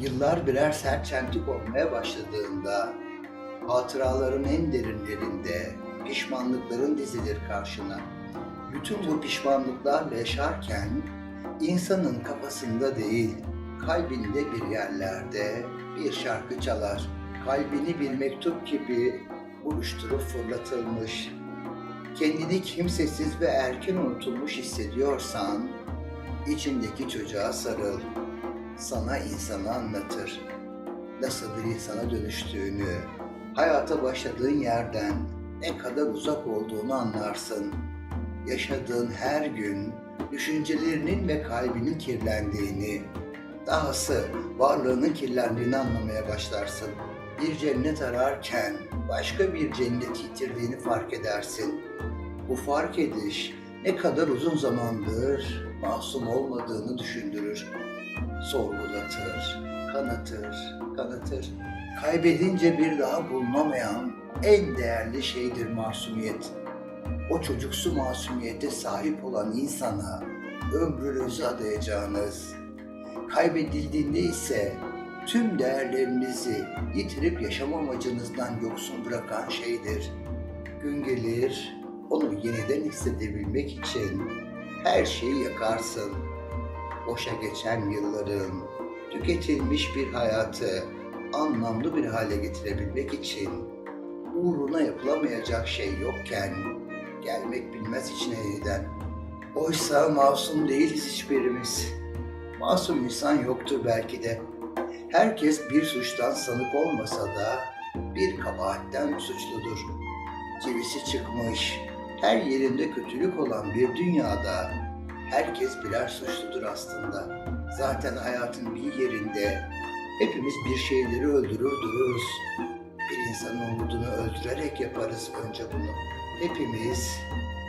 Yıllar birer sert çentik olmaya başladığında hatıraların en derinlerinde pişmanlıkların dizilir karşına. Bütün bu pişmanlıklarla yaşarken insanın kafasında değil, kalbinde bir yerlerde bir şarkı çalar. Kalbini bir mektup gibi buruşturup fırlatılmış. Kendini kimsesiz ve erken unutulmuş hissediyorsan, içindeki çocuğa sarıl. Sana insanı anlatır. Nasıl bir insana dönüştüğünü, hayata başladığın yerden ne kadar uzak olduğunu anlarsın. Yaşadığın her gün düşüncelerinin ve kalbinin kirlendiğini, dahası varlığının kirlendiğini anlamaya başlarsın. Bir cennet ararken başka bir cennet yitirdiğini fark edersin. Bu fark ediş ne kadar uzun zamandır masum olmadığını düşündürür. Sorgulatır, kanatır, kanatır. Kaybedince bir daha bulunamayan en değerli şeydir masumiyet. O çocuksu masumiyete sahip olan insana ömrünüzü adayacağınız, kaybedildiğinde ise tüm değerlerinizi yitirip yaşam amacınızdan yoksun bırakan şeydir. Gün gelir, onu yeniden hissedebilmek için her şeyi yakarsın. Boşa geçen yılların, tüketilmiş bir hayatı anlamlı bir hale getirebilmek için uğruna yapılamayacak şey yokken gelmek bilmez içine yeniden. Oysa masum değiliz hiçbirimiz. Masum insan yoktur belki de. Herkes bir suçtan sanık olmasa da bir kabahatten suçludur. Çivisi çıkmış, her yerinde kötülük olan bir dünyada herkes birer suçludur aslında. Zaten hayatın bir yerinde hepimiz bir şeyleri öldürür dururuz. Bir insanın umudunu öldürerek yaparız önce bunu. Hepimiz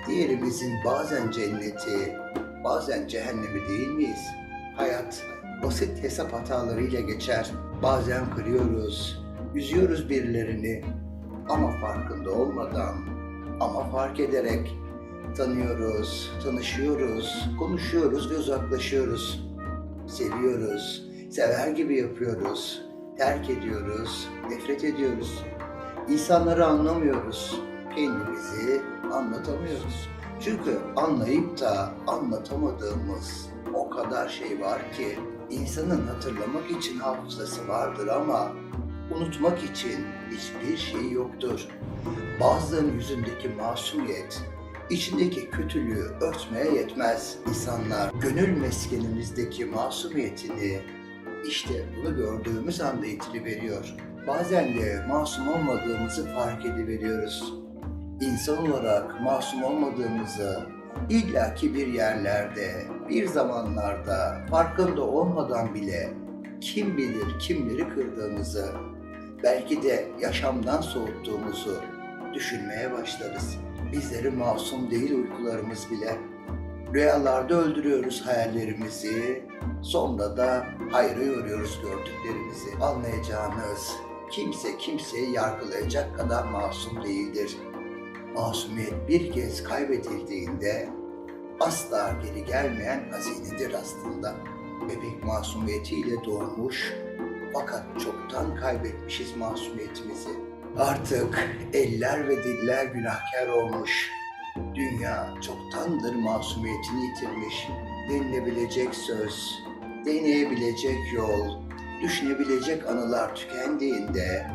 diğerimizin bazen cenneti, bazen cehennemi değil miyiz? Hayat basit hesap hatalarıyla geçer. Bazen kırıyoruz, üzüyoruz birilerini ama farkında olmadan ama fark ederek tanıyoruz, tanışıyoruz, konuşuyoruz ve uzaklaşıyoruz. Seviyoruz, sever gibi yapıyoruz, terk ediyoruz, nefret ediyoruz. İnsanları anlamıyoruz, kendimizi anlatamıyoruz. Çünkü anlayıp da anlatamadığımız o kadar şey var ki insanın hatırlamak için hafızası vardır ama unutmak için hiçbir şey yoktur. Bazılarının yüzündeki masumiyet, içindeki kötülüğü örtmeye yetmez. İnsanlar gönül meskenimizdeki masumiyetini işte bunu gördüğümüz anda yitiriveriyor. Bazen de masum olmadığımızı fark ediveriyoruz. İnsan olarak masum olmadığımızı illaki bir yerlerde, bir zamanlarda farkında olmadan bile kim bilir kimleri kırdığımızı, belki de yaşamdan soğuttuğumuzu düşünmeye başlarız. Bizleri masum değil uykularımız bile. Rüyalarda öldürüyoruz hayallerimizi, sonra da hayra yoruyoruz gördüklerimizi. Anlayacağınız kimse kimseyi yargılayacak kadar masum değildir. Masumiyet bir kez kaybedildiğinde asla geri gelmeyen hazinedir aslında. Bebek masumiyetiyle doğmuş fakat çoktan kaybetmişiz masumiyetimizi. Artık eller ve diller günahkar olmuş. Dünya çoktandır masumiyetini yitirmiş. Denilebilecek söz, deneyebilecek yol, düşünebilecek anılar tükendiğinde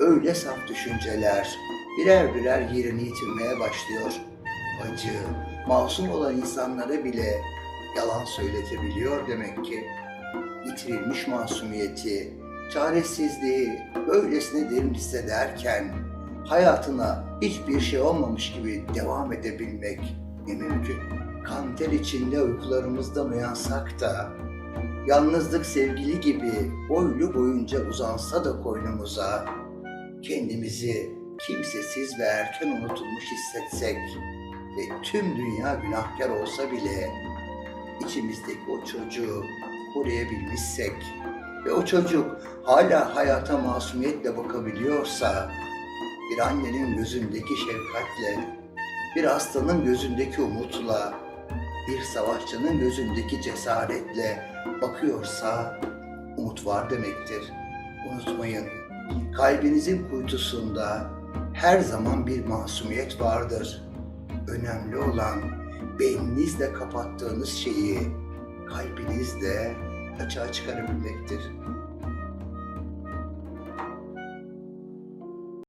öyle saf düşünceler birer birer yerini yitirmeye başlıyor. Acı, masum olan insanlara bile yalan söyletebiliyor demek ki. Yitirilmiş masumiyeti, çaresizliği böylesine derin hissederken hayatına hiçbir şey olmamış gibi devam edebilmek ne mümkün. Kan ter içinde uykularımızdan uyansak da yalnızlık sevgili gibi boylu boyunca uzansa da koynumuza kendimizi kimsesiz ve erken unutulmuş hissetsek ve tüm dünya günahkar olsa bile içimizdeki o çocuğu koruyabilmişsek ve o çocuk hala hayata masumiyetle bakabiliyorsa bir annenin gözündeki şefkatle, bir hastanın gözündeki umutla, bir savaşçının gözündeki cesaretle bakıyorsa umut var demektir. Unutmayın, kalbinizin kuytusunda her zaman bir masumiyet vardır. Önemli olan beyninizle kapattığınız şeyi kalbinizle açığa çıkarabilmektir.